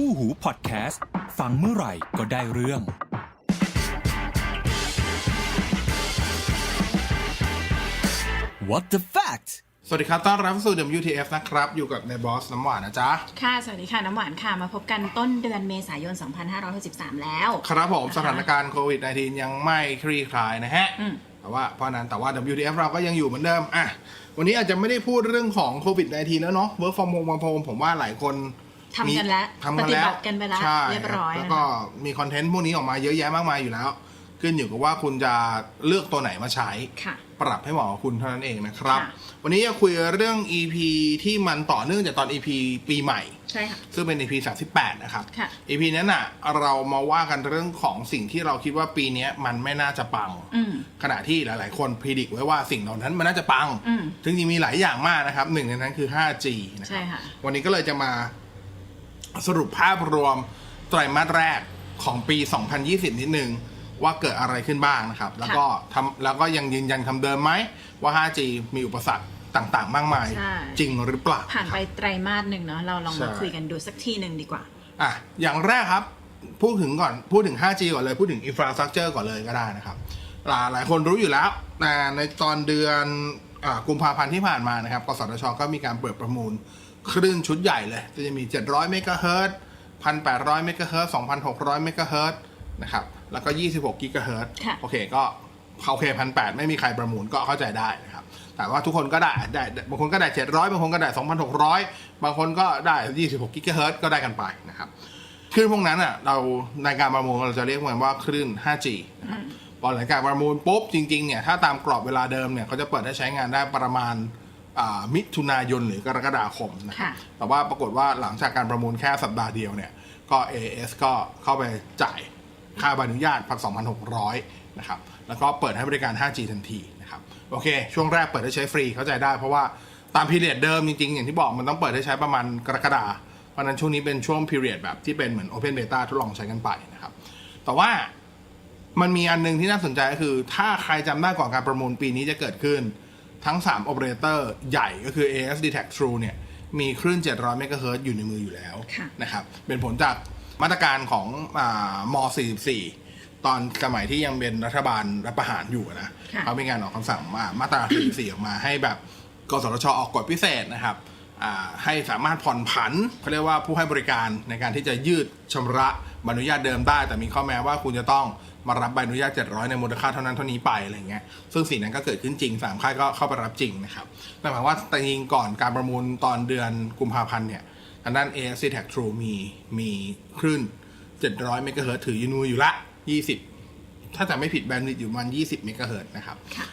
คู่หูพอดแคสต์ ฟังเมื่อไหร่ก็ได้เรื่อง What the fact สวัสดีครับ ต้อนรับเข้าสู่ WTF นะครับ อยู่กับในบอสน้ำหวานนะจ๊ะ ค่ะ สวัสดีค่ะ น้ำหวานค่ะ มาพบกันต้นเดือนเมษายน 2563 แล้ว ครับผมนะคะสถานการณ์โควิด -19 ยังไม่คลี่คลายนะฮะอืมแต่ว่าเพราะนั้นแต่ว่า WTF เราก็ยังอยู่เหมือนเดิม อะ วันนี้อาจจะไม่ได้พูดเรื่องของโควิด -19 แล้วเนาะ work from home มาพมผมว่าหลายคน ทำกันแล้วทำกันแล้วปฏิบัติกันไปแล้วใช่เรียบร้อยแล้วก็มีคอนเทนต์พวกนี้ออกมาเยอะแยะมากมายอยู่แล้ว ขึ้นอยู่กับว่าคุณจะเลือกตัวไหนมาใช้ ค่ะ ปรับให้เหมาะกับคุณเท่านั้นเองนะครับ ค่ะ วันนี้จะคุยเรื่อง EP ที่มันต่อเนื่องจากตอน EP ปีใหม่ ใช่ค่ะ ซึ่งเป็น EP 38 นะครับ ค่ะ EP นั้นน่ะเรามาว่ากันเรื่องของสิ่งที่เราคิดว่าปีเนี้ยมันไม่น่าจะปัง อืม ขณะที่หลาย ๆ คนพิจิกไว้ว่าสิ่งเหล่านั้นมันน่าจะปัง อืมถึงจริงๆมีหลายอย่างมากนะครับหนึ่งในนั้นคือ 5G นะคใช่รับ ค่ะ วันนี้ก็เลยจะมา สรุปภาพรวมไตรมาสแรกของปี 2020 นิดนึง ว่าเกิดอะไรขึ้นบ้างนะครับ แล้วก็ทำแล้วก็ยังยืนยันคำเดิมไหม ว่า 5G มีอุปสรรคต่างๆ มากมาย ใช่ จริงหรือเปล่าผ่านไปไตรมาสหนึ่งเนาะเราลองมาใช่คุยกันดูสักทีหนึ่งดีกว่า อะอย่างแรกครับ พูดถึงก่อนพูดถึง 5G ก่อนเลย พูดถึง infrastructure ก่อนเลยก็ได้นะครับ หลายหลายคนรู้อยู่แล้วแต่ในตอนเดือนอากุมภาพันธ์ที่ผ่านมานะครับกสทชก็มีการเปิดประมูล คลื่นชุดใหญ่เลยจะมี 700 เมกะเฮิรตซ์1,800 เมกะเฮิรตซ์2,600 เมกะเฮิรตซ์นะครับ แล้วก็ 26 กิกะเฮิรตซ์ค่ะโอเคก็โอเคพันแไม่มีใครประมูลก็เข้าใจได้นะครับ แต่ว่าทุกคนก็ได้ได้ บางคนก็ได้ 700 บางคนก็ได้ 2,600 บางคนก็ได้ 26 กิกะเฮิรตซ์ก็ได้กันไปนะครับ คลื่นพวกนั้นอะเราในการประมูลเราจะเรียกมันว่าคลื่น 5G นะครับพอหลังจากประมูลปุ๊บจริงๆเนี่ยถ้าตามกรอบเวลาเดิมเนี่ยเขาจะเปิดให้ใช้งานได้ประมาณอ่า มิถุนายนหรือกรกฎาคมนะครับค่ะแต่ว่าปรากฏว่าหลังจากการประมูลแค่สัปดาห์เดียวเนี่ย ก็ AS ก็เข้าไปจ่ายค่าใบอนุญาตพัก2,600นะครับ แล้วก็เปิดให้บริการ 5G ทันทีนะครับ โอเค ช่วงแรกเปิดให้ใช้ฟรีเข้าใจได้เพราะว่าตามพีเรียดเดิมจริงๆ อย่างที่บอกมันต้องเปิดให้ใช้ประมาณกรกฎาเพราะฉะนั้นช่วงนี้เป็นช่วง period แบบที่เป็นเหมือน Open Beta ทดลองใช้กันไปนะครับ แต่ว่ามันมีอันหนึงที่น่าสนใจก็คือ ถ้าใครจำได้ก่อนการประมูลปีนี้จะเกิดขึ้น ทั้ง 3 operator ใหญ่ก็คือ AS d t a c True เนี่ยมีคลื่น 700 เมกะเฮิรตซ์อยู่ในมืออยู่แล้วค่ะนะครับเป็นผลจากมาตรการของอาม44 ตอนสมัยที่ยังเป็นรัฐบาลรับประหารอยู่นะค่ะเขามีการออกคำสั่งมามาตรา 44 ออกมาให้แบบกสทชออกกฎพิเศษนะครับอ่าให้สามารถผ่อนผันเขาเรียกว่าผู้ให้บริการในการที่จะยืดชำระใบอนุญาตเดิมได้ แต่มีข้อแม้ว่าคุณจะต้อง มารับใบอนุญาต700 ในมูลค่าเท่านั้นเท่านี้ไปอะไรเงี้ยซึ่งสิ่งนั้นก็เกิดขึ้นจริงสามค่ายก็เข้าไปรับจริงนะครับนั่นหมายความว่าแต่จริงก่อนการประมูลตอนเดือนกุมภาพันธ์เนี่ยทางด้าน ASC Tag True มีมีคลื่น 700 เมกะเฮิรตซ์ถืออยู่ในมืออยู่ละ 20 ถ้าจะไม่ผิดแบนด์วิดต์อยู่ประมาณ20 เมกะเฮิรตซ์นะครับค่ะ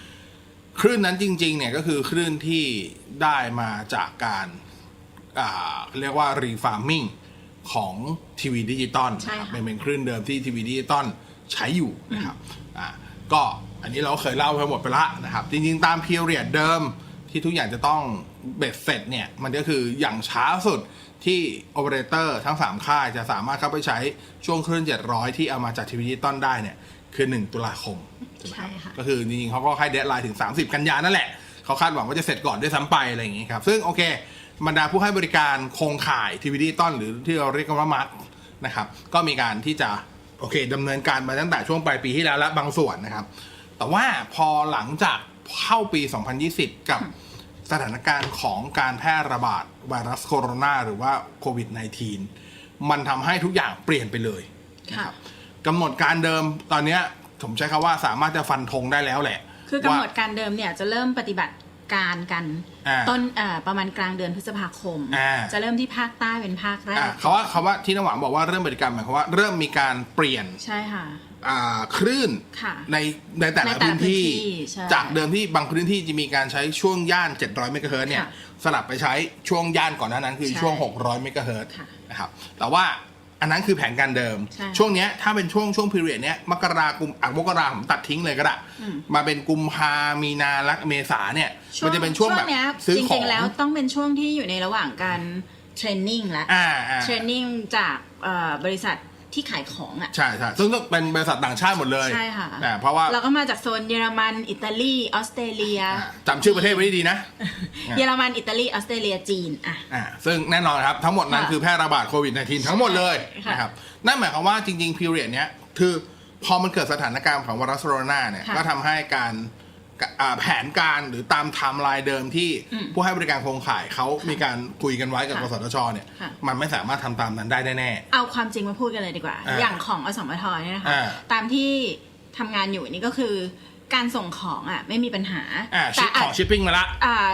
คลื่นนั้นจริงๆเนี่ยก็คือคลื่นที่ได้มาจากการอ่าเรียกว่ารีฟาร์มิงของทีวีดิจิตอลใช่นะครับค่ะเป็นเป็นคลื่นเดิมที่ทีวีดิจิตอล ใช้อยู่นะครับอ่าก็อันนี้เราเคยเล่าไปหมดไปละนะครับจริงๆตามพีเรียดเดิมที่ทุกอย่างจะต้องเบ็ดเสร็จเนี่ยมันก็คืออย่างช้าสุดที่โอเปอเรเตอร์ทั้ง 3 ค่ายจะสามารถเข้าไปใช้ช่วงคลื่น 700 ที่เอามาจากทีวีดิจิตอลได้เนี่ยคือ 1 ตุลาคมใช่ไหมครับใช่ค่ะก็คือจริงๆเขาก็ให้เดทไลน์ถึง 30 กันยานั่นแหละ เขาคาดหวังว่าจะเสร็จก่อนด้วยซ้ำไปอะไรอย่างงี้ครับ ซึ่งโอเค บรรดาผู้ให้บริการโครงข่ายทีวีดิจิตอลหรือที่เราเรียกกันว่ามาร์กนะครับก็มีการที่จะ โอเคดำเนินการมาตั้งแต่ช่วงปลายปีที่แล้วและบางส่วนนะครับ แต่ว่าพอหลังจากเข้าปี 2020 กับสถานการณ์ของการแพร่ระบาดไวรัสโคโรนาหรือว่าโควิด -19 มันทำให้ทุกอย่างเปลี่ยนไปเลยนะครับกำหนดการเดิมตอนเนี้ยผมใช้คำว่าสามารถจะฟันธงได้แล้วแหละ คือกำหนดว่าการเดิมเนี่ยจะเริ่มปฏิบัติ การกันอ่าต้นเอ่อประมาณกลางเดือนพฤษภาคม อ่า จะเริ่มที่ภาคใต้เป็นภาคแรอะกเขาว่าเขาว่าที่น้ำหวานบอกว่าเริ่มบริการหมายความว่าเริ่มมีการเปลี่ยนใช่ค่ะ อ่าคลื่นค่ะในในแต่ละในแต่ละพื้นที่พื้นที่ใช่จากเดิมที่บางพื้นที่จะมีการใช้ช่วงย่าน 700เมกะเฮิรตซ์เนี่ยค่ะสลับไปใช้ช่วงย่านก่อนหน้านั้นคือใช่ช่วง 600เมกะเฮิรตซ์ค่ะ นะครับแต่ว่า อันนั้นคือแผนการเดิม ใช่ช่วงเนี้ยถ้าเป็นช่วงช่วงพีเรียดเนี้ยมกรากุมอะมกราผมตัดทิ้งเลยก็ได้อืม มาเป็นกุมภามีนาและเมษาเนี่ยช่วมังนจะเป็นช่วงแบบเนี้ยซื้อจของริงๆแล้วต้องเป็นช่วงที่อยู่ในระหว่างการเทรนนิ่งแล้วอ่าอ่า เทรนนิ่งจากเอ่อบริษัท ที่ขายของอะ ใช่ใช่ซึ่งต้องเป็นบริษัทต่างชาติหมดเลยใช่ค่ะ อ่าเพราะว่าเราก็มาจากโซนเยอรมัน อิตาลี ออสเตรเลีย อ่าจำชื่อประเทศไว้ดีๆนะ เยอรมัน อิตาลี ออสเตรเลีย จีนอะ อ่าซึ่งแน่นอนครับ ทั้งหมดนั้นค่ะคือแพร่ระบาดโควิด -19 ทั้งหมดเลยค่ะนะครับนั่นหมายความว่าจริงๆพีเรียดเนี้ยคือพอมันเกิดสถานการณ์ของไวรัสโคโรนาเนี่ยค่ะก็ทำให้การ อ่าแผนการหรือตามไทม์ไลน์เดิมที่อืมผู้ให้บริการโครงข่ายเขามีการคุยกันไว้กับค่ะกสทชเนี่ย ค่ะ มันไม่สามารถทำตามนั้นได้แน่ เอาความจริงมาพูดกันเลยดีกว่า อ่าอย่างของอสมทเนี่ยนะคะ อ่าตามที่ทำงานอยู่นี่ก็คือ การส่งของอะไม่มีปัญหาๆอ่าชิแต่ปของชิปปิ้งมาละ อ่า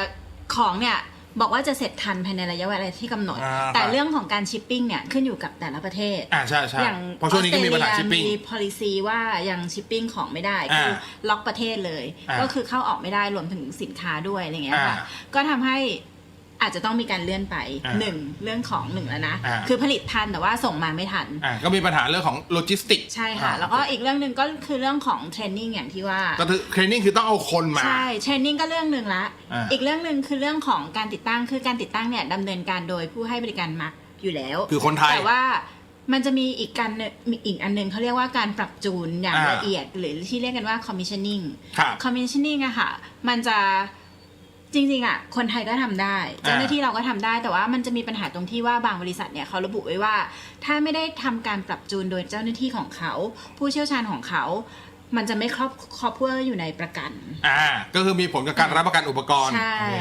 ของเนี่ย บอกว่าจะเสร็จทันภายในระยะเวลาที่กำหนด อ่าแต่ครับ เรื่องของการชิปปิ้งเนี่ยขึ้นอยู่กับแต่ละประเทศ อ่าใช่ใช่อย่างเพราะช่วงนี้ก็มีปัญหาออสชิปเตรปิ้งเลียมี policy ว่ายังชิปปิ้งของไม่ได้ อ่าคือล็อกประเทศเลย อ่าก็คือเข้าออกไม่ได้รวมถึงสินค้าด้วยอะไรเงี้ยค่ะ อ่าก็ทำให้ อาจจะต้องมีการเลื่อนไปอ่าหนึ่งเรื่องของหนึ่งแล้วนะ อ่า คือผลิตทันแต่ว่าส่งมาไม่ทัน อ่าก็มีปัญหาเรื่องของโลจิสติกใช่ค่ะแล้วก็อีกเรื่องหนึ่งก็คือเรื่องของเทรนนิ่งอย่างที่ว่า ก็คือเทรนนิ่งคือต้องเอาคนมา ใช่เทรนนิ่งก็เรื่องหนึ่งละอ่าอีกเรื่องหนึ่งคือเรื่องของการติดตั้งคือการติดตั้งเนี่ยดำเนินการโดยผู้ให้บริการมักอยู่แล้ว คือคนไทย แต่ว่ามันจะมีอีกการหนึ่งมีอีกอันหนึงเขาเรียกว่าการปรับจูนอย่างอ่า ละเอียด หรือที่เรียกกันว่า commissioning ครับ commissioning อะค่ะ มันจะ จริงๆอะคนไทยก็ทำได้เจ้าหน้าที่เราก็ทำได้แต่ว่ามันจะมีปัญหาตรงที่ว่าบางบริษัทเนี่ยเขาระบุไว้ว่า ถ้าไม่ได้ทำการปรับจูนโดยเจ้าหน้าที่ของเขา ผู้เชี่ยวชาญของเขา มันจะไม่ครอบครอบเพื่ออยู่ในประกัน อ่า ก็คือมีผลกับการรับประกันอุปกรณ์ ใช่โอเค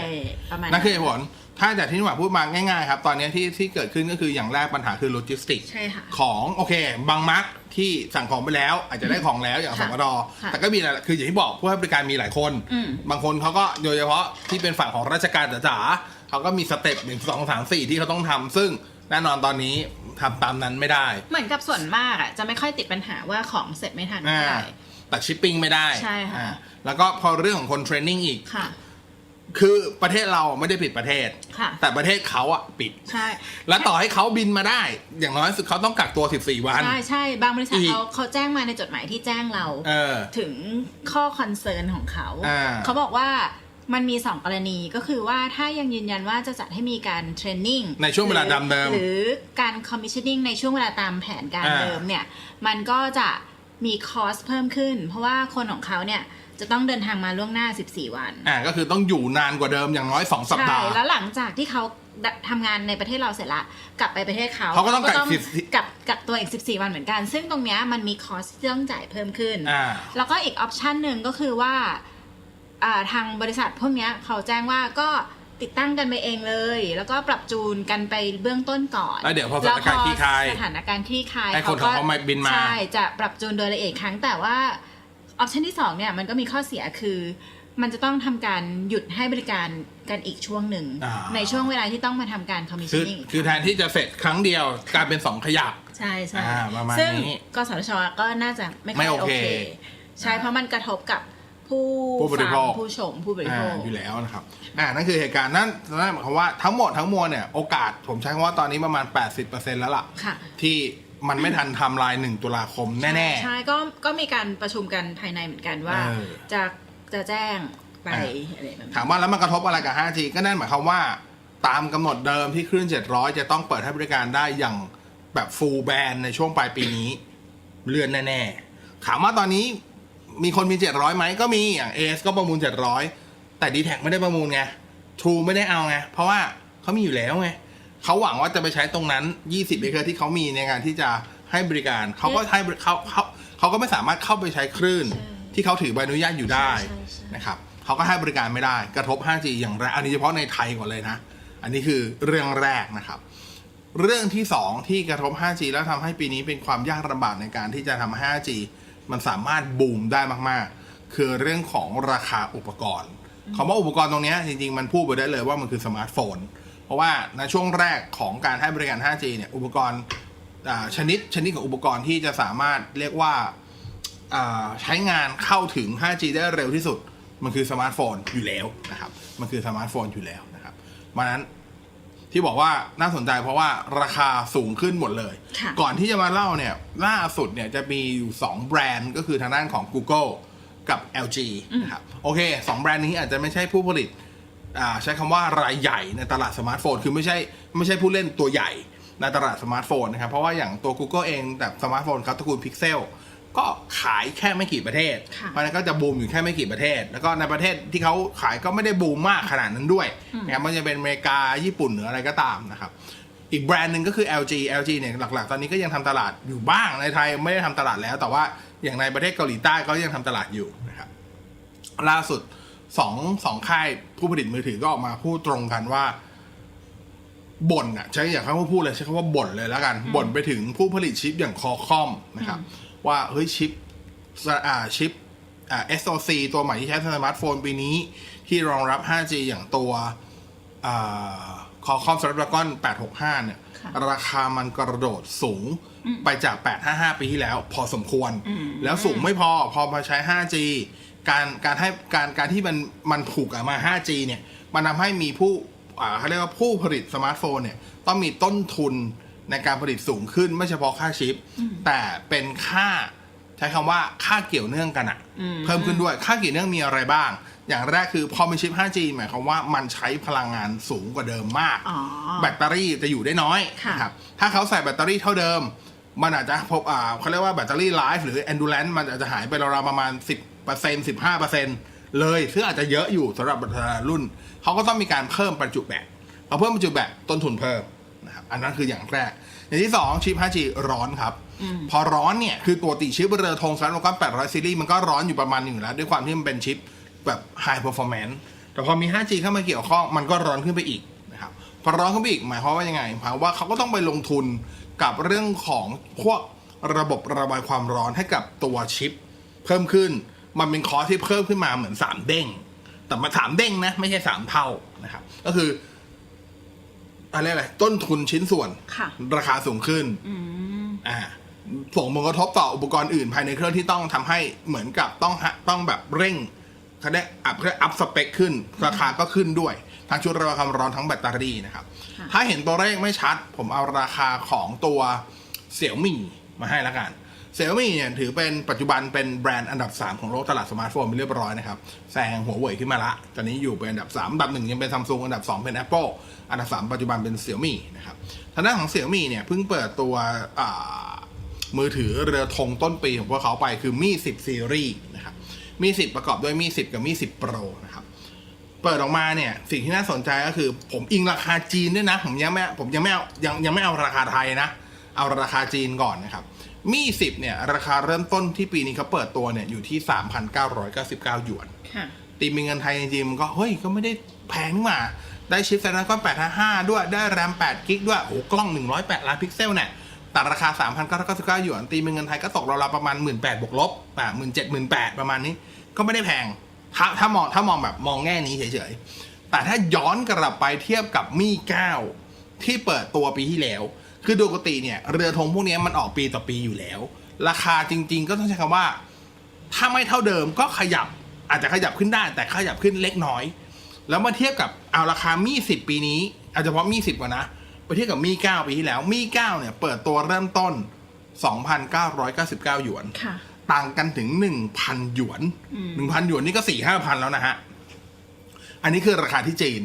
ประมาณนั่นคือเหตุผล ถ้าจากที่หนวาพูดมาง่ายๆ ครับ ตอนนี้ที่ที่เกิดขึ้นก็คืออย่างแรกปัญหาคือโลจิสติกใช่ค่ะของโอเค บางมักที่สั่งของไปแล้ว อาจจะได้ของแล้วอย่างสค่ะมรค่ะแต่ก็มีหลายคืออย่างที่บอกผู้ให้บริการมีหลายคนอืมบางคนเขาก็โดยเฉพาะที่เป็นฝั่งของราชการจ๋าๆเขาก็มีสเต็ปหนึ่งสองสามสี่ที่เขาต้องทำซึ่งแน่นอนตอนนี้ทำตามนั้นไม่ได้ เหมือนกับส่วนมากอะจะไม่ค่อยติดปัญหาว่าของเสร็จไม่ทันอ่าเท่าไหร่ แต่ชิปปิ้งไม่ได้ใช่ค่ะ อ่าแล้วก็พอเรื่องของคนเทรนนิ่งอีก ค่ะ คือประเทศเราไม่ได้ปิดประเทศ ค่ะ แต่ประเทศเขาอะปิด ใช่แล้วต่อให้เขาบินมาได้ อย่างน้อยสุดเขาต้องกักตัว 14 วัน ใช่ใช่บางบริษัทอีก เขาเขาแจ้งมาในจดหมายที่แจ้งเรา เออ ถึงข้อคอนเซิร์นของเขา อ่า เขาบอกว่ามันมีสองกรณีก็คือว่าถ้ายังยืนยันว่าจะจัดให้มีการเทรนนิ่งในช่วงเวลาดำเดิมหรือการคอมมิชชั่นนิ่งในช่วงเวลาตามแผนการอ่า เดิมเนี่ย มันก็จะ มีคอสเพิ่มขึ้น เพราะว่าคนของเขาเนี่ยจะต้องเดินทางมาล่วงหน้า 14 วันอ่าก็คือต้องอยู่นานกว่าเดิมอย่างน้อย 2 สัปใช่ดาห์แล้วหลังจากที่เขาทำงานในประเทศเราเสร็จละกลับไปประเทศเขาเขาก็ต้องกัก14กับกักตัวอีก 14 วันเหมือนกัน ซึ่งตรงเนี้ยมันมีคอสที่ต้องจ่ายเพิ่มขึ้น อ่า แล้วก็อีกออปชันหนึ่งก็คือว่าอ่าทางบริษัทพวกเนี้ยเขาแจ้งว่าก็ ติดตั้งกันไปเองเลย แล้วก็ปรับจูนกันไปเบื้องต้นก่อนแล้วเดี๋ยวพอสถานการณ์คลี่คลายสถานการณ์คลี่คลายให้คนของเขามาบินมาใช่จะปรับจูนโดยละเอียดครั้งแต่ว่าออปชันที่สองเนี่ยมันก็มีข้อเสียคือมันจะต้องทำการหยุดให้บริการกันอีกช่วงหนึ่งอ่าในช่วงเวลาที่ต้องมาทำการคอมมิชคือชั่นนิ่งคือแทนที่จะเสร็จครั้งเดียวกลายเป็น2ขยัก ใช่ใช่อ่าประมาณซึ่งนี้กสทชก็น่าจะไม่ค่ไม่อยโอโอเคเค ใช่เพราะมันกระทบกับ ผู้ผู้บริโภค ฟังผู้ชมผู้บริโภอ่าคอยู่แล้วนะครับอ่านั่นคือเหตุการณ์นั่นนั่นหมายความว่าทั้งหมดทั้งมวลเนี่ยโอกาสผมใช้คำว่าตอนนี้ประมาณ 80%แล้วล่ะ ค่ะ ที่มันไม่ทันไทำลายหนึ่งตุลาคมแน่ ใช่ก็ก็มีการประชุมกันภายในเหมือนกันว่า เออจะจะแจ้งไปอ่าอะไรแบบๆนี้ถามว่าแล้วมันกระทบอะไรกับ 5G ก็นั่นหมายความว่า ตามกำหนดเดิมที่คลื่น 700 จะต้องเปิดให้บริการได้อย่างแบบ full band ในช่วงปลายปีนี้ เลื่อนแน่ ๆ ถามว่าตอนนี้ มีคนมี 700ไหมก็มีอย่าง AS ก็ประมูล 700 แต่ d t แทไม่ได้ประมูลไง True ไม่ได้เอาไง เพราะว่าเขามีอยู่แล้วไงเขาหวังว่าจะไปใช้ตรงนั้น 20เอเคอร์ที่เขามีในการที่จะให้บริการเขาก็ให้บริเขาเขาเขาก็ไม่สามารถเข้าไปใช้คลื่น ที่เขาถือใบอนุญาตอยู่ได้ใช่ใช่นะครับเขาก็ให้บริการไม่ได้กระทบ 5G อย่างแรงอันนี้เฉพาะในไทยก่อนเลยนะ อันนี้คือเรื่องแรกนะครับ เรื่องที่ 2 ที่กระทบ 5G แล้วทำให้ปีนี้เป็นความยากลำบากในการที่จะทำให้ 5G มันสามารถบูมได้มากๆ คือเรื่องของราคาอุปกรณ์คำว่าอุปกรณ์ตรงนี้จริงๆ มันพูดไปได้เลยว่ามันคือสมาร์ทโฟน เพราะว่าในช่วงแรกของการให้บริการ 5G เนี่ยอุปกรณ์ชนิดชนิดของอุปกรณ์ที่จะสามารถเรียกว่าอ่าใช้งานเข้าถึง 5G ได้เร็วที่สุด มันคือสมาร์ทโฟนอยู่แล้วนะครับ มันคือสมาร์ทโฟนอยู่แล้วนะครับมานั้น ที่บอกว่าน่าสนใจเพราะว่าราคาสูงขึ้นหมดเลยค่ะก่อนที่จะมาเล่าเนี่ยล่าสุดเนี่ยจะมีอยู่ 2 แบรนด์ก็คือทางด้านของ Google กับ LG นะครับโอเค 2 แบรนด์นี้อาจจะไม่ใช่ผู้ผลิตอ่าใช้คำว่ารายใหญ่ในตลาดสมาร์ทโฟน คือไม่ใช่ไม่ใช่ผู้เล่นตัวใหญ่ในตลาดสมาร์ทโฟนนะครับ เพราะว่าอย่างตัว Google เองแบบสมาร์ทโฟนครับตระกูล Pixel ก็ขายแค่ไม่กี่ประเทศ ค่ะเพราะฉะนั้นก็จะบูมอยู่แค่ไม่กี่ประเทศ แล้วก็ในประเทศที่เขาขายก็ไม่ได้บูมมากขนาดนั้นด้วยนะครับมันจะเป็นอเมริกาญี่ปุ่นหรืออะไรก็ตามนะครับ อีกแบรนด์หนึ่งก็คือ LG LG เนี่ยหลักๆ ตอนนี้ก็ยังทำตลาดอยู่บ้างในไทยไม่ได้ทำตลาดแล้ว แต่ว่าอย่างในประเทศเกาหลีใต้ก็ยังทำตลาดอยู่นะครับ ล่าสุดสองสองค่ายผู้ผลิตมือถือก็ออกมาพูดตรงกันว่าบ่นอะใช้อย่างคำว่าพูดเลยใช้คำว่าบ่นเลยแล้วกันบ่นไปถึงผู้ผลิตชิปอย่างคอคอมนะครับ ว่าเฮ้ยชิปอ่าชิปอ่า SoC ตัวใหม่ที่ใช้ในสมาร์ทโฟนปีนี้ ที่รองรับ 5G อย่างตัวคอคอม Snapdragon 865 เนี่ยค่ะราคามันกระโดดสูงไปจาก 855 ปีที่แล้ว พอสมควร แล้วสูงไม่พอ พอมาใช้ 5G การการให้การการที่มันมันถูกออกมา 5G เนี่ย มันทำให้มีผู้อ่าเขาเรียกว่าผู้ผลิตสมาร์ทโฟนเนี่ย ต้องมีต้นทุน ในการผลิตสูงขึ้นไม่เฉพาะค่าชิป แต่เป็นค่าใช้คำว่าค่าเกี่ยวเนื่องกันอะเพิ่มขึ้นด้วยค่าเกี่ยวเนื่องมีอะไรบ้าง อย่างแรกคือพอเป็นชิป 5G หมายความว่ามันใช้พลังงานสูงกว่าเดิมมากอ๋อแบตเตอรี่จะอยู่ได้น้อยค่ะนะครับถ้าเขาใส่แบตเตอรี่เท่าเดิม มันอาจจะพบอ่าเขาเรียกว่าแบตเตอรี่ไลฟ์หรือ endurance มันอาจจะหายไปราวๆประมาณ 10% 15%เลยซึ่งอาจจะเยอะอยู่สำหรับแต่ละรุ่น เขาก็ต้องมีการเพิ่มประจุแบตพอเพิ่มประจุแบตต้นทุนเพิ่มนะครับ อันนั้นคืออย่างแรก อย่างที่ 2 ชิป 5G ร้อนครับ พอร้อนเนี่ย คือตัวติชิปเรือธงสแลมก็800 ซีรีส์มันก็ร้อนอยู่ประมาณหนึงอยู่แล้ว ด้วยความที่มันเป็นชิปแบบ high performance แต่พอมี 5G เข้ามาเกี่ยวข้องมันก็ร้อนขึ้นไปอีกนะครับพอร้อนขึ้นไปอีกหมายความว่ายังไงหมายความว่าเขาก็ต้องไปลงทุนกับเรื่องของพวกระบบระบายความร้อนให้กับตัวชิป เพิ่มขึ้นมันเป็นคอร์สที่เพิ่มขึ้นมาเหมือน 3 เด้ง แต่มาสามเด้งนะ ไม่ใช่ 3 เท่านะครับ ก็คือ อะไรอะไรต้นทุนชิ้นส่วน ค่ะ ราคาสูงขึ้นอ่าส่งผลกระทบต่ออุปกรณ์อื่นภายในเครื่องที่ต้องทำให้เหมือนกับต้องฮะต้องแบบเร่งเขาได้อัพอัพสเปคขึ้น ราคาก็ขึ้นด้วย ทั้งชุดระบายความร้อนทั้งแบตเตอรี่นะครับ ค่ะ ถ้าเห็นตัวเลขไม่ชัด ผมเอาราคาของตัวเสี่ยวมี่มาให้ละกัน เสี่ยมี่เนี่ยถือเป็นปัจจุบันเป็นแบรนด์อันดับ 3 ของโลกตลาดสมาร์ทโฟนไปเรียบร้อยนะครับแซงหัวเว่ยขึ้นมาละ ตอนนี้อยู่เป็นอันดับ 3 อันดับหนึ่งยังเป็นซัมซุงอันดับ 2 เป็น Apple อันดับ 3 ปัจจุบันเป็นเสี่ยมี่นะครับทางด้านของเสี่ยมี่เนี่ยเพิ่งเปิดตัวมือถือเรือธงต้นปีของพวกเขาไปคือมี่10ซีรีส์นะครับมี่10 ประกอบด้วยมี่10 กับมี่10 Pro นะครับเปิดออกมาเนี่ยสิ่งที่น่าสนใจก็คือผมอิงราคาจีนด้วยนะ ผมยังไม่ผมยังไม่เอายังยังไม่เอาราคาไทยนะ เอาราคาจีนก่อนนะครับ มี่10เนี่ย ราคาเริ่มต้นที่ปีนี้เขาเปิดตัวเนี่ยอยู่ที่ 3,999 หยวน ค่ะ ตีเป็นเงินไทยจริงๆมันก็เฮ้ยก็ไม่ได้แพงนี่หว่าได้ชิป Snapdragon 855 ด้วย ได้ RAM 8กิกด้วย โอ้โหกล้อง 108 ล้านพิกเซลเนี่ยแต่ราคา 3,999 หยวน ตีเป็นเงินไทยก็ตกราวๆประมาณ 18,000บวกลบอ่า17,000 18,000 ประมาณนี้ ก็ไม่ได้แพง ถ้าถ้ามองถ้ามองแบบมองแง่นี้เฉยๆ แต่ถ้าย้อนกลับไปเทียบกับมี่9ที่เปิดตัวปีที่แล้ว คือโดยปกติเนี่ยเรือธงพวกนี้มันออกปีต่อปีอยู่แล้ว ราคาจริง ๆ ก็ต้องใช้คำว่า ถ้าไม่เท่าเดิมก็ขยับอาจจะขยับขึ้นได้ แต่ขยับขึ้นเล็กน้อย แล้วมาเทียบกับเอาราคามี่สิบปีนี้เอาเฉพาะมี่สิบก่อนนะไปเทียบกับมี่เก้าปีที่แล้วมี่เก้าเนี่ยเปิดตัวเริ่มต้น 2,999 หยวนค่ะต่างกันถึง 1,000 หยวน 1,000 หยวนนี่ก็4 5พันแล้วนะฮะ อันนี้คือราคาที่จีน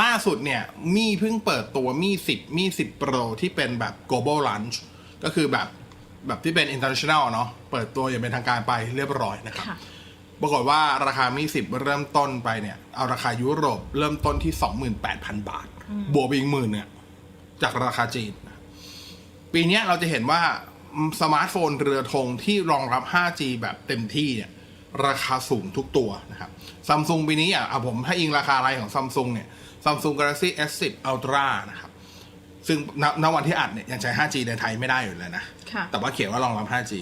ล่าสุดเนี่ยมี่เพิ่งเปิดตัวมี่10มี่10 Pro ที่เป็นแบบ global launch ก็คือแบบแบบที่เป็น international เนาะเปิดตัวอย่างเป็นทางการไปเรียบร้อยนะครับค่ะปรากฏว่าราคามี10เริ่มต้นไปเนี่ย เอาราคายุโรปเริ่มต้นที่ 28,000 บาท บวกไปอีกหมื่นเนี่ยจากราคาจีนนะปีเนี้ยเราจะเห็นว่าสมาร์ทโฟนเรือธงที่รองรับ 5G แบบเต็มที่เนี่ยราคาสูงทุกตัวนะครับซัมซุงปีนี้อะเอาผมถ้าอิงราคาอะไรของซัมซุงเนี่ย ซัมซุง Galaxy S10 Ultra นะครับ ซึ่งณณวันที่อัดเนี่ยยังใช้ 5G ในไทยไม่ได้อยู่เลยนะค่ะแต่ว่าเขียนว่ารองรับ 5G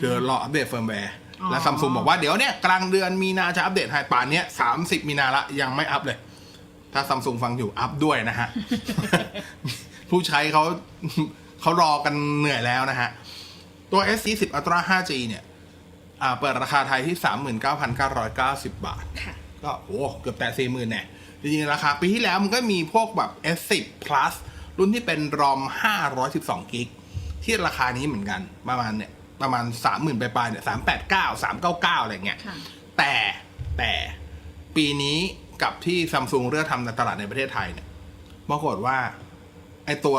คือรออัปเดตเฟิร์มแวร์อ๋อและซัมซุงบอกว่าเดี๋ยวเนี่ยกลางเดือนมีนาจะอัปเดตให้ป่านเนี้ย30 มีนาละยังไม่อัปเลย ถ้าซัมซุงฟังอยู่อัพด้วยนะฮะ ผู้ใช้เขาเขารอกันเหนื่อยแล้วนะฮะ ตัว S40 Ultra 5G เนี่ยอ่าเปิดราคาไทยที่ 39,990 บาทค่ะก็โอ้เกือบแต่สี่หมื่นแน่ จริงๆราคาปีที่แล้วมันก็มีพวกแบบ S10 plus รุ่นที่เป็นรอม512กิกที่ราคานี้เหมือนกันประมาณเนี่ยประมาณ 30,000ปลายๆเนี่ย389 399 อะไรเงี้ยค่ะแต่แต่ปีนี้กับที่ซัมซุงเลือกทำในตลาดในประเทศไทยเนี่ยปรากฏว่าไออตัว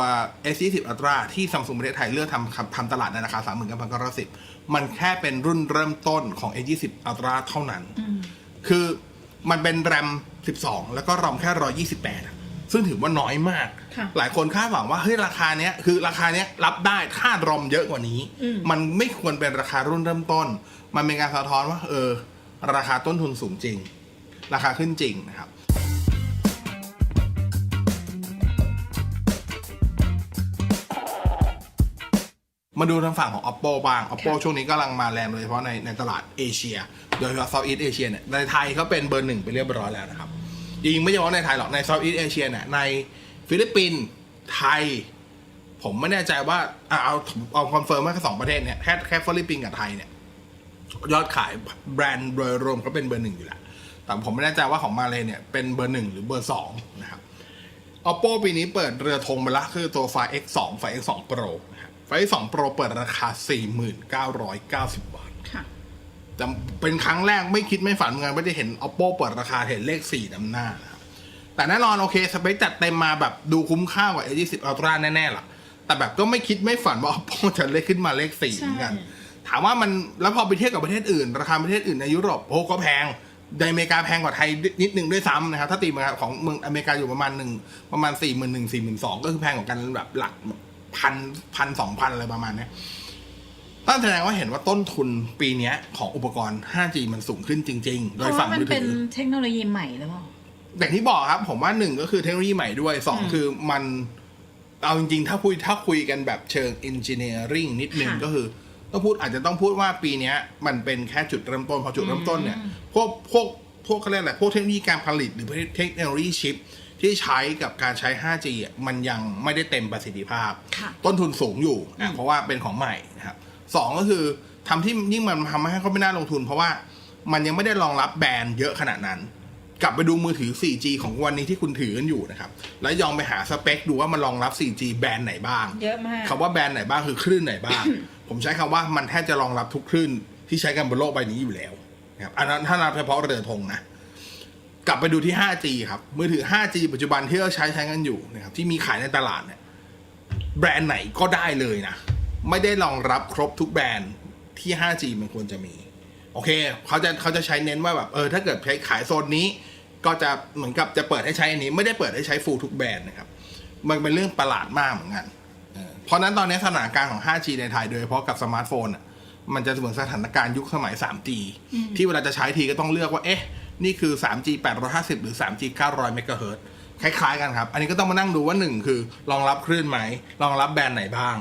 S20 Ultra ที่ Samsung ประเทศไทยเลือกทำทำตลาดในราคา 39,910มันแค่เป็นรุ่นเริ่มต้นของ S20 Ultra เท่านั้น คือ มันเป็นแรม 12 แล้วก็รอมแค่ 128อะซึ่งถือว่าน้อยมาก ค่ะ หลายคนคาดหวังว่าเฮ้ยราคาเนี้ยคือราคาเนี้ยรับได้ถ้ารอมเยอะกว่านี้ มันไม่ควรเป็นราคารุ่นเริ่มต้น มันเป็นการสะท้อนว่า เออ ราคาต้นทุนสูงจริง ราคาขึ้นจริงนะครับ มาดูทางฝั่งของ Oppo บ้าง Oppo ช่วงนี้กำลังมาแรงโดยเฉพาะในในตลาดเอเชีย โดยเฉพาะ Southeast Asia เนี่ยในไทยเขาเป็นเบอร์หนึ่งไปเรียบร้อยแล้วนะครับจริงๆไม่ใช่ว่าในไทยหรอกใน Southeast Asia เนี่ยในฟิลิปปินส์ไทย ผมไม่แน่ใจว่าอะเอาเอาคอนเฟิร์มว่าแค่สองประเทศเนี่ยแค่แค่ฟิลิปปินส์กับไทยเนี่ยยอดขายแบรนด์โดยรวมเขาเป็นเบอร์หนึ่งอยู่แล้วแต่ผมไม่แน่ใจว่าของมาเลยเนี่ยเป็นเบอร์หนึ่งหรือเบอร์สองนะครับ oppo ปีนี้เปิดเรือธงไปแล้วคือตัวไฟ x2 ไฟ x2 pro นะ ครับไฟ x2 pro เปิดราคา 4990 บาทค่ะแต่เป็นครั้งแรกไม่คิดไม่ฝันเหมือนกันว่าจะเห็น oppo เปิดราคาเห็นเลข 4นำหน้านะครับ แต่แน่นอนโอเค สเปคจัดเต็มมาแบบดูคุ้มค่ากว่า A20 Ultra แน่ๆล่ะ แต่แบบก็ไม่คิดไม่ฝันว่า oppo จะเลขขึ้นมาเลข 4 เหมือนกันใช่ถามว่ามันแล้วพอไปเทียบกับประเทศอื่น ราคาประเทศอื่นในยุโรปโอ้ก็แพงในอเมริกาแพงกว่าไทยนิดนึงด้วยซ้ำนะครับ ถ้าตีมาของเมืองอเมริกาอยู่ประมาณหนึ่งประมาณสี่หมื่นหนึ่งสี่หมื่นสองก็คือแพงกว่ากันแบบหลัก พันพันสองพันอะไรประมาณเนี้ยตั้งแสดงว่าเห็นว่าต้นทุนปีเนี้ยของอุปกรณ์ 5G มันสูงขึ้นจริง ๆ โดเพยราะฝั่ว่างมันมือเป็ถืนอเทคโนโลยีใหม่หรือเปล่า อย่างที่บอกครับ ผมว่าหนึ่งก็คือเทคโนโลยีใหม่ด้วยสองคือมันเอาจริงๆ ถ้าคุยถ้าคุยกันแบบเชิง engineering นิดนึงค่ะก็คือ ต้องพูดอาจจะต้องพูดว่าปีเนี้ย มันเป็นแค่จุดเริ่มต้น พอจุดเริ่มต้นเนี่ย พวกพวกพวกเขาเรียกอะไรพวกเทคโนโลยีการผลิตหรือเทคโนโลยีชิป ที่ใช้กับการใช้ 5G อะมันยังไม่ได้เต็มประสิทธิภาพ ค่ะ ต้นทุนสูงอยู่อะเพราะว่าเป็นของใหม่นะครับสองก็คือทำที่ยิ่งมันทำให้เขาไม่น่าลงทุน เพราะว่ามันยังไม่ได้รองรับแบรนด์เยอะขนาดนั้น กลับไปดูมือถือ 4G ของวันนี้ที่คุณถือกันอยู่นะครับ แล้วยองไปหาสเปคดูว่ามันรองรับ 4G แบรนด์ไหนบ้าง เยอะมาก คำว่าแบรนด์ไหนบ้างคือคลื่นไหนบ้าง ผมใช้คำว่ามันแทบจะรองรับทุกคลื่นที่ใช้กันบนโลกใบนี้อยู่แล้วนะครับอันนั้นถ้านับเฉพาะเรือธงนะ กลับไปดูที่ 5G ครับมือถือ 5G ปัจจุบันที่เราใช้ใช้กันอยู่นะครับที่มีขายในตลาดเนี่ยแบรนด์ไหนก็ได้เลยนะ ไม่ได้รองรับครบทุกแบรนด์ที่ 5G มันควรจะมี โอเคเขาจะเขาจะใช้เน้นว่าแบบเออถ้าเกิดใช้ขายโซนนี้ ก็จะเหมือนกับจะเปิดให้ใช้อันนี้ ไม่ได้เปิดให้ใช้ฟูลทุกแบรนด์นะครับมันเป็นเรื่องประหลาดมากเหมือนกันเออเพราะฉะนั้นตอนนี้สถานการณ์ของ 5G ในไทยโดยเฉพาะกับสมาร์ทโฟนอะมันจะเหมือนสถานการณ์ยุคสมัย 3G ที่เวลาจะใช้ทีก็ต้องเลือกว่าเอ๊ะ นี่คือ 3G 850 หรือ 3G 900 เมกะเฮิรตซ์คล้ายๆกันครับ อันนี้ก็ต้องมานั่งดูว่าหนึ่งคือรองรับคลื่นไหมรองรับแบรนด์ไหนบ้าง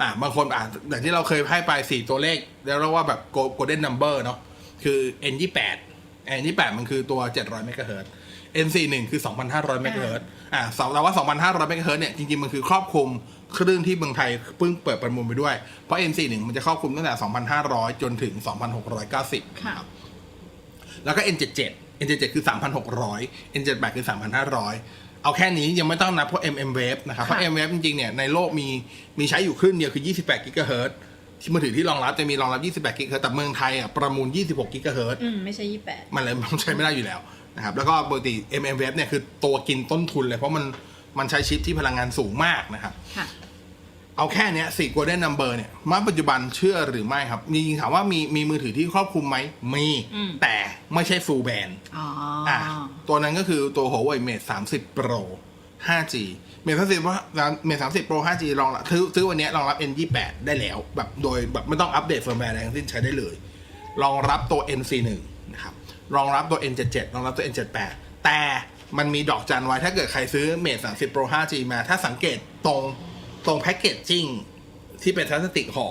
อะบางคนอะอย่างที่เราเคยให้ไป 4 ตัวเลขแล้วเรียกว่าแบบ golden number เนาะคือ N28 N28 มันคือตัว 700 เมกะเฮิรตซ์ N41 คือ 2,500 เมกะเฮิรตซ์อ่าสองแต่ว่า 2,500 เมกะเฮิรตซ์เนี่ยจริงๆ มันคือครอบคลุมคลื่นที่เมืองไทยเพิ่งเปิดประมูลไปด้วย เพราะ N41 มันจะครอบคลุมตั้งแต่ 2,500 จนถึง 2,690ค่ะแล้วก็ N77 N77 คือ 3,600 N78 คือ 3,500 เอาแค่นี้ยังไม่ต้องนับพวก MM Wave นะครับเพราะค่ะ MM Wave จริงๆเนี่ยในโลกมีมีใช้อยู่ครึ่งเดียวคือ 28กิกะเฮิรตซ์ที่มือถือที่รองรับจะมีรองรับ 28 กิกะเฮิรตซ์แต่เมืองไทยอะประมูล 26 กิกะเฮิรตซ์อืม ไม่ใช่ยี่แปดมันเลยมันใช้ไม่ได้อยู่แล้วนะครับแล้วก็ปกติ MM Wave เนี่ยคือตัวกินต้นทุนเลย เพราะมันมันใช้ชิปที่พลังงานสูงมากนะครับ ค่ะ เอาแค่เนี้ยสี่ golden number เนี่ยมาปัจจุบันเชื่อหรือไม่ครับจริงๆถามว่ามีมีมือถือที่ครอบคลุมไหมมี อืม แต่ไม่ใช่ full band อ๋อออะตัวนั้นก็คือตัว Huawei Mate 30 Pro 5G Mate 30 Pro Mate 30 Pro 5G รองรับซื้อซื้อวันเนี้ยรองรับ N28 ได้แล้ว แบบโดยแบบไม่ต้องอัปเดตเฟิร์มแวร์อะไรทั้งสิ้นใช้ได้เลย รองรับตัว NC1 นะครับรองรับตัว N77 รองรับตัว N78 แต่มันมีดอกจันไว้ถ้าเกิดใครซื้อ Mate 30 Pro 5G มาถ้าสังเกตตรง ตรงแพ็กเกจจิ้งที่เป็นพลาสติกห่อ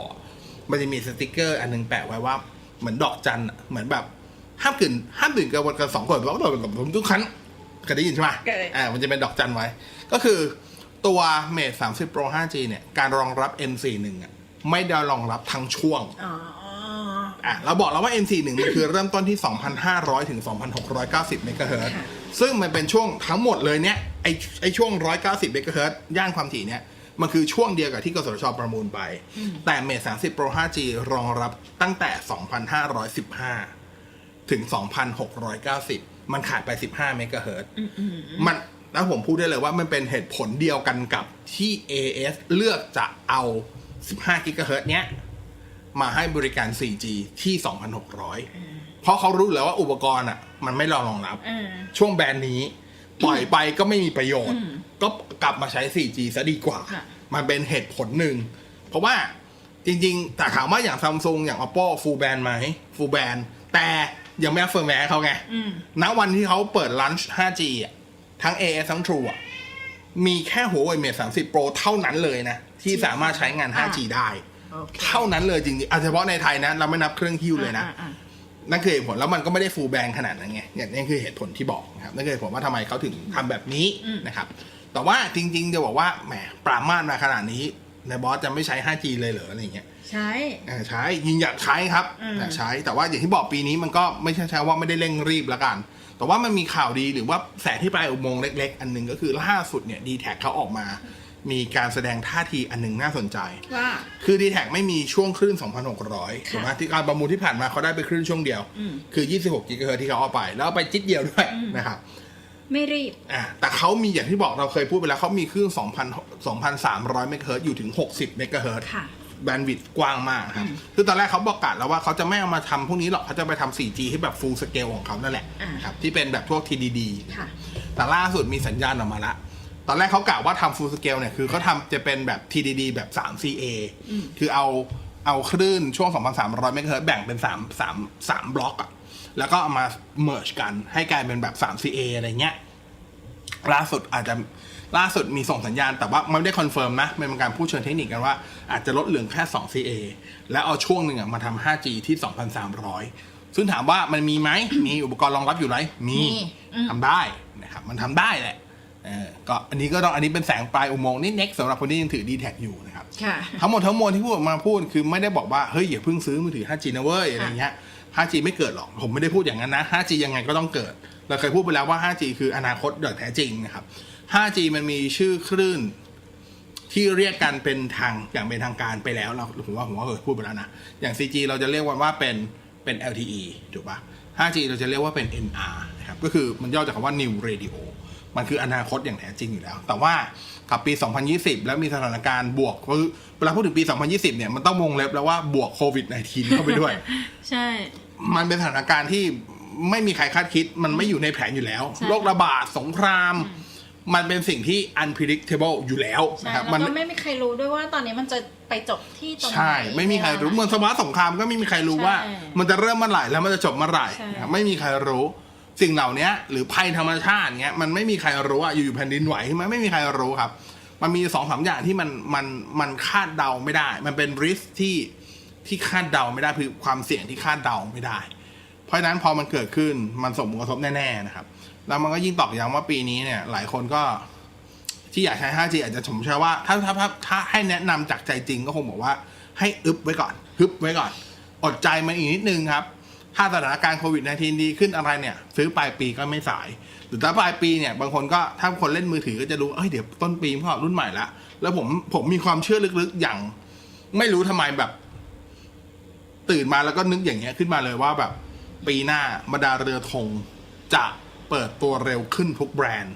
มันจะมีสติกเกอร์อันหนึงแปะไว้ว่าเหมือนดอกจันอะเหมือนแบบห้ามกึ่นห้ามดื่มกันวันกันสองคนเพราะว่าแบบผมทุกครั้งเคยได้ยินใช่ไหมเคยอ่ามันจะเป็นดอกจันไว้ ก็คือตัว Mate 30 Pro 5G เนี่ยการรองรับ N41 อะไม่ได้รองรับทั้งช่วงอ๋ออะเราบอกแล้วว่า N41 มันคือเริ่มต้นที่ 2,500 ถึง 2,690 เมกะเฮิรตซ์ค่ะซึ่งมันเป็นช่วงทั้งหมดเลยเนี่ยไอไอช่วง 190 เมกะเฮิรตซ์ย่านความถี่เนี่ย มันคือช่วงเดียวกับที่กสทชประมูลไป แต่ Mate 30 Pro 5G รองรับตั้งแต่ 2,515 ถึง 2,690 มันขาดไป 15 เมกะเฮิรตซ์มันแล้วผมพูดได้เลยว่ามันเป็นเหตุผลเดียวกันกับที่ AS เลือกจะเอา 15 กิกะเฮิรตซ์เนี้ย มาให้บริการ 4G ที่ 2,600 เพราะเขารู้แล้วว่าอุปกรณ์อะ มันไม่รองรับเออช่วงแบรนด์นี้ ปล่อยไปก็ไม่มีประโยชน์อืมก็กลับมาใช้ 4G ซะดีกว่าค่ะมันเป็นเหตุผลหนึ่ง เพราะว่าจริงๆ แต่ถามว่าอย่างซัมซุงอย่าง oppo full band ไหม full band แต่ยังไม่เอาเฟิร์มแวร์เขาไงอืมณวันที่เขาเปิดลันช์ 5G อะทั้ง AS ทั้ง True อะมีแค่หัว Mate 30 Pro เท่านั้นเลยนะ ที่สามารถใช้งาน 5G ได้โอเคเท่านั้นเลยจริงๆอะเฉพาะในไทยนะ เราไม่นับเครื่องฮิ้วเลยนะอ่า นั่นคือเหตุผลแล้วมันก็ไม่ได้ฟูลแบนขนาดนั้นไงอย่างนี้คือเหตุผลที่บอกนะครับนั่นคือเหตุผลว่าทำไมเขาถึงทำแบบนี้อืมนะครับ แต่ว่าจริงๆจะบอกว่าแหมปรามาสมาขนาดนี้ในบอสจะไม่ใช้ 5G เลยเหรออะไรเงี้ย ใช้ เออใช้ยิงอยากใช้ครับอืม อยากใช้แต่ว่าอย่างที่บอกปีนี้มันก็ไม่ใช่ใช่ว่าไม่ได้เร่งรีบละกัน แต่ว่ามันมีข่าวดีหรือว่าแสงที่ปลายอุโมงค์เล็ก ๆ อันหนึ่งก็คือล่าสุดเนี่ยดีแท็เขาออกมา มีการแสดงท่าทีอันหนึ่งน่าสนใจ ว่า คือ d t แทไม่มีช่วงคลื่น 2,600ถูกไหมที่การประมูลที่ผ่านมาเขาได้ไปคลื่นช่วงเดียว อืม คือ 26กิกะเฮิรตซ์ที่เขาเอาไป แล้วเอาไปจิตเดียวด้วยอืมนะครับ ไม่รีบ อ่าแต่เขามีอย่างที่บอกเราเคยพูดไปแล้วเขามีคลื่น2,000 2,300เมกะเฮิรตซ์อยู่ถึง 60เมกะเฮิรตซ์ค่ะ แบนด์วิดต์กว้างมากนะครับอืมคือตอนแรกเขาบอกกะแล้วว่าเขาจะไม่เอามาทำพวกนี้หรอกเขาจะไปทำ 4G ให้แบบ full scale ของเขานั่นแหละอ่า ครับที่เป็นแบบพวก TDD ค่ะ แต่ล่าสุดมีสัญญาณออกมาละ ตอนแรกเขากะว่าทำ full scale เนี่ยคือเขาทำจะเป็นแบบ TDD แบบ 3CA อืมคือเอาเอาคลื่นช่วง 2,300เมกะเฮิรตซ์แบ่งเป็น3 3 3บล็อกอะแล้วก็เอามา merge กันให้กลายเป็นแบบ 3CA อะไรเงี้ย ล่าสุดอาจจะล่าสุดมีส่งสัญญาณแต่ว่าไม่ได้คอนเฟิร์มนะมันเป็นการพูดเชิงเทคนิคกันว่า อาจจะลดเหลือแค่ 2CA แล้วเอาช่วงหนึ่งอะมาทำ 5G ที่ 2,300 ซึ่งถามว่ามันมีไหมมีอุปกรณ์รองรับอยู่ไหมมีมีอืมทำได้นะครับมันทำได้แหละ เออก็อันนี้ก็ต้องอันนี้เป็นแสงปลายอุโมงค์นี่เน็กสำหรับคนที่ยังถือ d t แทอยู่นะครับ ค่ะ ทั้งหมดทั้งมวลที่พูดออกมาพูดคือไม่ได้บอกว่า เฮ้ยอย่าเพิ่งซื้อมือถือ 5G นะเว้ยอะไรเงี้ย 5G ไม่เกิดหรอก ผมไม่ได้พูดอย่างนั้นนะ 5G ยังไงก็ต้องเกิด เราเคยพูดไปแล้วว่า 5G คืออนาคตโดยแท้จริงนะครับ 5G มันมีชื่อคลื่นที่เรียกกันเป็นทางอย่างเป็นทางการไปแล้วเราผมว่าผมว่าเคยพูดไปแล้วนะ อย่าง 4G เราจะเรียกว่าเป็นเป็น LTE ถูกปะ 5G เราจะเรียกว่าเป็น NR นะครับก็คือมันย่อจากคำว่า New Radio มันคืออนาคตอย่างแท้จริงอยู่แล้ว แต่ว่ากับปี 2020 แล้วมีสถานการณ์บวกคือเวลาพูดถึงปี 2020 เนี่ย มันต้องวงเล็บแล้วว่าบวกโควิด -19 เข้าไปด้วย ใช่ มันเป็นสถานการณ์ที่ไม่มีใครคาดคิด มันไม่อยู่ในแผนอยู่แล้วใช่โรคระบาด สงคราม มันเป็นสิ่งที่ unpredictable อยู่แล้วใช่นะครับแล้วมันก็ไม่มีใครรู้ด้วยว่าตอนนี้มันจะไปจบที่ตรงไหน ใช่ ไม่มีใครรู้เหมือนสมรสงครามก็ไม่มีใครรู้ว่าใช่มันจะเริ่มเมื่อไหร่แล้วมันจะจบเมื่อไหร่ใช่นะครับไม่มีใครรู้ สิ่งเหล่านี้หรือภัยธรรมชาติเงี้ยมันไม่มีใครรู้อะอยู่ๆแผ่นดินไหวมันไหมไม่มีใครรู้ครับ มันมีสองสามอย่างที่มันมันมันคาดเดาไม่ได้ มันเป็นริสที่ที่คาดเดาไม่ได้คือความเสี่ยงที่คาดเดาไม่ได้ เพราะฉะนั้นพอมันเกิดขึ้นมันส่งผลกระทบแน่ๆนะครับ แล้วมันก็ยิ่งตอกย้ำว่าปีนี้เนี่ย หลายคนก็ที่อยากใช้ 5G อาจจะผมเชื่อว่าถ้าถ้าถ้าถ้าให้แนะนำจากใจจริงก็คงบอกว่าให้อึบไว้ก่อนฮึบไว้ก่อน อดใจมันอีกนิดนึงครับ ถ้าสถานการณ์โควิด -19 ดีขึ้นอะไรเนี่ยซื้อปลายปีก็ไม่สาย หรือถ้าปลายปีเนี่ยบางคนก็ถ้าคนเล่นมือถือก็จะรู้เอ้ยเดี๋ยวต้นปีมันก็อรุ่นใหม่ละแล้วผมผมมีความเชื่อลึกๆอย่าง ไม่รู้ทำไมแบบ ตื่นมาแล้วก็นึกอย่างเงี้ยขึ้นมาเลยว่าแบบ ปีหน้าบรรดาเรือธงจะเปิดตัวเร็วขึ้นทุกแบรนด์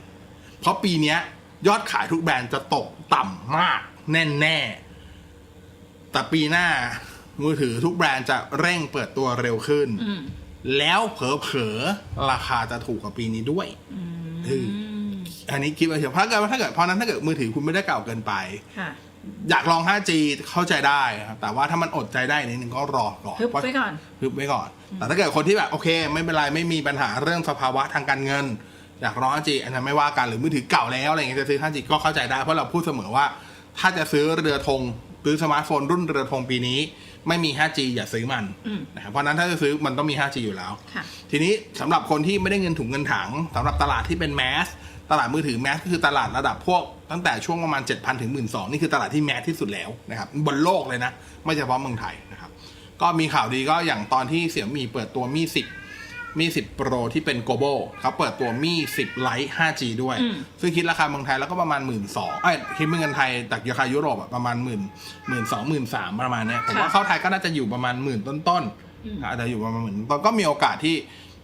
เพราะปีเนี้ยยอดขายทุกแบรนด์จะตกต่ำมากแน่แน่ๆแต่ปีหน้า มือถือทุกแบรนด์จะเร่งเปิดตัวเร็วขึ้นอืมแล้วเผลอๆราคาจะถูกกว่าปีนี้ด้วยเอออันนี้คิดไว้เถอะเพราะเกิดว่าถ้าเกิดเพราะนั้นถ้าเกิดมือถือคุณไม่ได้เก่าเกินไปค่ะอยากลอง 5G เข้าใจได้ครับแต่ว่าถ้ามันอดใจได้นิดนึงก็รอก่อนฮึบไว้ก่อนฮึบไว้ก่อน แต่ถ้าเกิดคนที่แบบโอเค ไม่เป็นไรไม่มีปัญหาเรื่องสภาวะทางการเงิน อยากลอง 5G อันนั้นไม่ว่ากันหรือมือถือเก่าแล้วอะไรเงี้ยจะซื้อ 5G ก็เข้าใจได้เพราะเราพูดเสมอว่า ถ้าจะซื้อเรือธงซื้อสมาร์ทโฟนรุ่นเรือธงปีนี้ ไม่มี 5G อย่าซื้อมันอืม นะครับเพราะฉะนั้นถ้าจะซื้อมันต้องมี 5G อยู่แล้ว ค่ะ ทีนี้สำหรับคนที่ไม่ได้เงินถุงเงินถังสำหรับตลาดที่เป็นแมสตลาดมือถือแมสก็คือตลาดระดับพวกตั้งแต่ช่วงประมาณ 7,000 ถึง 12,000 นี่คือตลาดที่แมสที่สุดแล้วนะครับบนโลกเลยนะ ไม่เฉพาะเมืองไทยนะครับ ก็มีข่าวดีก็อย่างตอนที่เสี่ยมีเปิดตัวมี 10 มี 10 Pro ที่เป็น global เขาเปิดตัวมี 10 Lite 5G ด้วยอืมซึ่งคิดราคาเมืองไทยแล้วก็ประมาณ 1 2ื่นสองเอ้ยคิดเป็นเงินไทยจากราคายุโรปอะประมาณหมื่นหมื่นสองหมื่นสามประมาณเนี้ยผมว่าค่ะเข้าไทยก็น่าจะอยู่ประมาณหมื่นต้นๆอืมอาจจะอยู่ประมาณหมื่นต้นก็มีโอกาสที่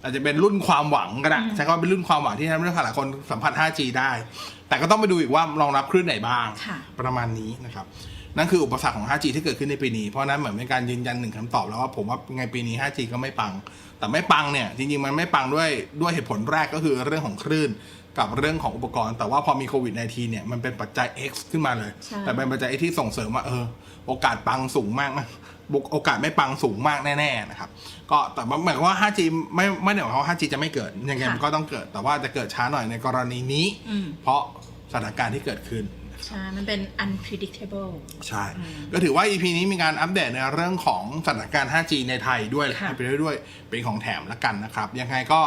อาจจะเป็นรุ่นความหวังก็ได้ใช้คำว่าเป็นรุ่นความหวังที่ทำให้หลายคนสัมผัส 5G ได้ แต่ก็ต้องไปดูอีกว่ารองรับคลื่นไหนบ้างค่ะประมาณนี้นะครับ นั่นคืออุปสรรคของ 5G ที่เกิดขึ้นในปีนี้ เพราะฉะนั้นเหมือนเป็นการยืนยันหนึ่งคำตอบแล้วว่าผมว่าไงปีนี้ 5G ก็ไม่ปัง แต่ไม่ปังเนี่ยจริงๆ มันไม่ปังด้วยด้วยเหตุผลแรกก็คือเรื่องของคลื่นกับเรื่องของอุปกรณ์ แต่ว่าพอมีโควิด -19 เนี่ยมันเป็นปัจจัย X ขึ้นมาเลยใช่แต่เป็นปัจจัย X ที่ส่งเสริมว่าเออ โอกาสปังสูงมากนะโอกาสไม่ปังสูงมากแน่ๆนะครับ ก็แต่หมายความว่า 5G ไม่ไม่ได้หมายความว่า 5G จะไม่เกิดยังไงมันก็ต้องเกิด แต่ว่าจะเกิดช้าหน่อยในกรณีนี้อืมเพราะสถานการณ์ที่เกิดขึ้น ใช่ มันเป็น unpredictable ใช่ ก็ถือว่า EP นี้มีการอัปเดตในเรื่องของสถานการณ์ 5G ในไทยด้วยค่ะไปด้วยด้วยเป็นของแถมละกันนะครับ ยังไงก็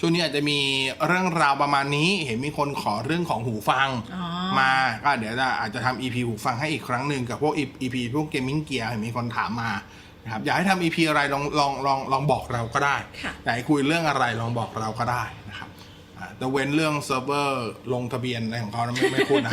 ช่วงนี้อาจจะมีเรื่องราวประมาณนี้ เห็นมีคนขอเรื่องของหูฟังอ๋อมาก็เดี๋ยวจะอาจจะทำ EP หูฟังให้อีกครั้งหนึ่งกับพวก EP พวกเกมมิ่งเกียร์เห็นมีคนถามมานะครับอยากให้ทำ EP อะไรลองลองลองลองบอกเราก็ได้ค่ะอยากให้คุยเรื่องอะไรลองบอกเราก็ได้นะครับอ่า แต่เว้นเรื่องเซิร์ฟเวอร์ลงทะเบียนอะไรของเขานะไม่ไม่พูดนะ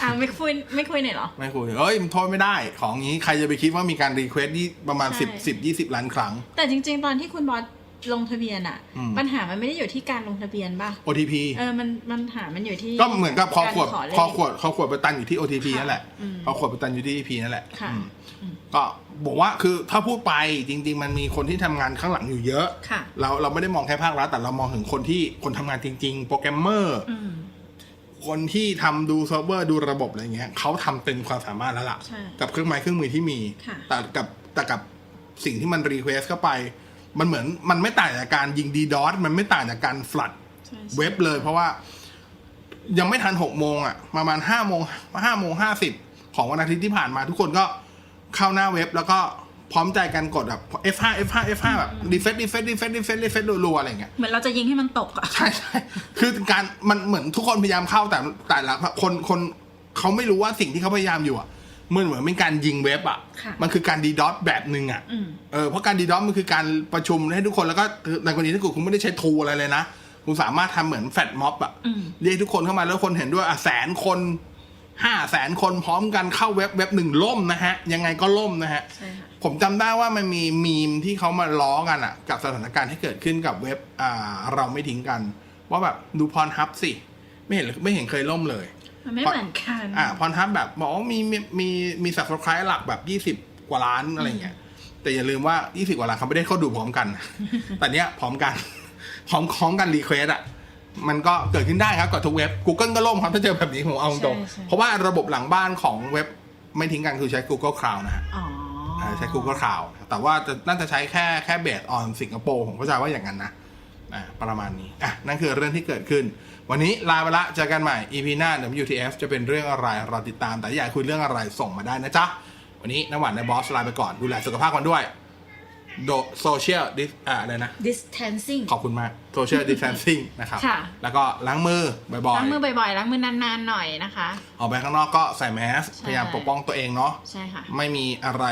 อ่าไม่คุยไม่คุยหน่อยเหรอ ไม่คุย เอ้ยมันโทษไม่ได้ ของนี้ใครจะไปคิดว่ามีการรีเควสที่ประมาณ ใช่ 10 10 20 ล้านครั้ง แต่จริง ๆ ตอนที่คุณบอส ลงทะเบียนอะอืม ปัญหามันไม่ได้อยู่ที่การลงทะเบียนป่ะ OTP เออมันมันหามันอยู่ที่ก็เหมือนกับคอขวดการขอเลข คอขวดคอขวดไปตันอยู่ที่ OTP ค่ะนั่นแหละอืมคอขวดไปตันอยู่ที่ EP นั่นแหละค่ะอืมอืมก็บอกว่าคือถ้าพูดไปจริง ๆ มันมีคนที่ทำงานข้างหลังอยู่เยอะ ค่ะ เราเราไม่ได้มองแค่ภาครัฐแต่เรามองถึงคนที่คนทำงานจริง ๆ โปรแกรมเมอร์ อืมคนที่ทำดูเซิร์ฟเวอร์ดูระบบอะไรเงี้ยเขาทำเต็มความสามารถแล้วล่ะ ใช่ กับเครื่องไม้เครื่องมือที่มี ค่ะ แต่กับแต่กับสิ่งที่มันรีเควสเข้าไป มันเหมือนมันไม่ต่างจากการยิงดีดอสมันไม่ต่างจากการฟลัดใช่ใช่เว็บเลย เพราะว่ายังไม่ทันหกโมงอะประมาณห้าโมงห้าโมงห้าสิบของวันอาทิตย์ที่ผ่านมาทุกคนก็เข้าหน้าเว็บแล้วก็พร้อมใจกันกดแบบ F5 F5 F5 แบบดีเฟสดีเฟสดีเฟสดีเฟสดีเฟสรัวๆอะไรเงี้ยเหมือนเราจะยิงให้มันตกอะใช่ใช่คือการมันเหมือนทุกคนพยายามเข้าแต่แต่ละคนคนเขาไม่รู้ว่าสิ่งที่เขาพยายามอยู่อะ มันเหมือนเป็นการยิงเว็บอะ ค่ะมันคือการดีดอทแบบหนึ่งอะ อืม เออเพราะการดีดอทมันคือการประชุมให้ทุกคนแล้วก็ในกรณีที่คุณไม่ได้ใช้ทูอะไรเลยนะ คุณสามารถทำเหมือนแฟดม็อบอะอืม เรียกทุกคนเข้ามาแล้วคนเห็นด้วยอะแสนคนห้าแสนคนพร้อมกันเข้าเว็บเว็บหนึ่งล่มนะฮะ ยังไงก็ล่มนะฮะ ใช่ค่ะผมจำได้ว่ามันมีมีมที่เขามาล้อกันอะกับสถานการณ์ที่เกิดขึ้นกับเว็บอ่าเราไม่ทิ้งกัน ว่าแบบดูพรฮับสิ ไม่เห็นไม่เห็นเคยล่มเลย มันไม่เหมือนกัน อ่าพรฮับแบบบอกว่ามีมีมีมีสับสไครต์หลักแบบยี่สิบ20กว่าล้านอะไรเงี้ย แต่อย่าลืมว่า20กว่าล้านเขาไม่ได้เข้าดูพร้อมกัน แต่เนี้ยพร้อมกัน พร้อมคล้องกันรีเควสอะ มันก็เกิดขึ้นได้ครับกับทุกเว็บ Google ก็ล่มครับถ้าเจอแบบนี้ผมเอาตรงใช่ใช่ๆเพราะว่าระบบหลังบ้านของเว็บไม่ทิ้งกันคือใช้ Google Cloud นะฮะอ๋ออ่าใช้ Google Cloud แต่ว่าจะน่าจะใช้แค่แค่เบสออนสิงคโปร์ผมเข้าใจว่าอย่างนั้นนะ อ่าประมาณนี้อะนั่นคือเรื่องที่เกิดขึ้น วันนี้ลาไปละเจอกันใหม่ EP หน้า WTF จะเป็นเรื่องอะไรรอติดตาม แต่อยากคุยเรื่องอะไรส่งมาได้นะจ๊ะ วันนี้น้ำหวานในบอสลาไปก่อนดูแลสุขภาพกันด้วยโดโซเชียลดิอ่าอะไรนะ distancing ขอบคุณมากโซเชียลดิส a ทนซิ่งนะครับ ค่ะ แล้วก็ล้างมือบ่อยล้างมือบ่อยๆล้างมือนานๆหน่อยนะคะ ๆ ออกไปข้างนอกก็ใส่แมส ใช่ พยายามปกป้องตัวเองเนาะใช่ค่ะ ไม่มีอะไร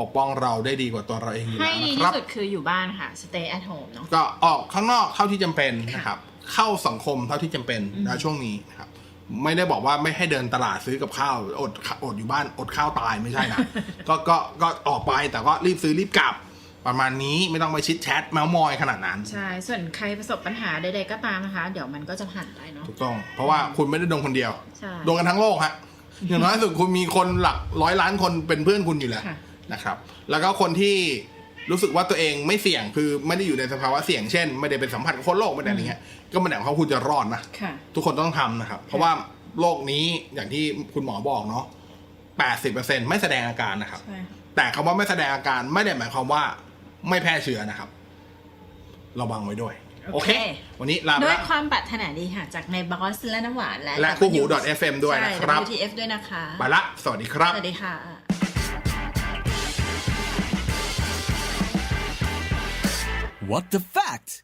ปกป้องเราได้ดีกว่าตัวเราเองอยู่ให้แล้วดีนะคที่รับ สุดคืออยู่บ้านค่ะ stay at home เนาะ ก็ออกข้างนอกเท่าที่จำเป็นนะครับ เข้าสังคมเท่าที่จำเป็นอืม นะช่วงนี้นะครับ ไม่ได้บอกว่าไม่ให้เดินตลาดซื้อกับข้าวอดอดอยู่บ้านอดข้าวตายไม่ใช่นะ ก็ก็ก็ออกไปแต่ก็รีบซื้อรีบกลับ ประมาณนี้ไม่ต้องไปชิดแชทเมาส์มอยขนาดนั้นใช่ ส่วนใครประสบปัญหาใดๆก็ตามนะคะ เดี๋ยวมันก็จะผ่านไปเนาะ ถูกต้อง เพราะว่าคุณไม่ได้โดนคนเดียว ใช่ โดนกันทั้งโลกฮะอย่างน้อยที่สุดคุณมีคนหลักร้อยล้านคนเป็นเพื่อนคุณอยู่แล้วค่ะ นะครับ แล้วก็คนที่รู้สึกว่าตัวเองไม่เสี่ยงคือไม่ได้อยู่ในสภาวะเสี่ยงเช่น ไม่ได้เป็นสัมผัสกับคนโลกไม่ได้อะไรเงี้ยก็ไม่ได้หมายความว่าคุณจะรอดนะค่ะ ทุกคนต้องทำนะครับ เพราะว่าโรคนี้อย่างที่คุณหมอบอกเนาะ80%ไม่แสดงอาการนะครับ ใช่ค่ะแต่คำว่าไม่แสดงอาการไม่ได้หมายความว่าไม่แพร่เชื้อนะครับระวังไว้ด้วย โอเค วันนี้ลาไปด้วยละ ความปรารถนาดีค่ะ จากในบอสและน้ำหวานและและคู่หู .fm ด้วยนะครับ ใช่ WTF ด้วยนะคะ ไปละ สวัสดีครับ สวัสดีค่ะ What the fact?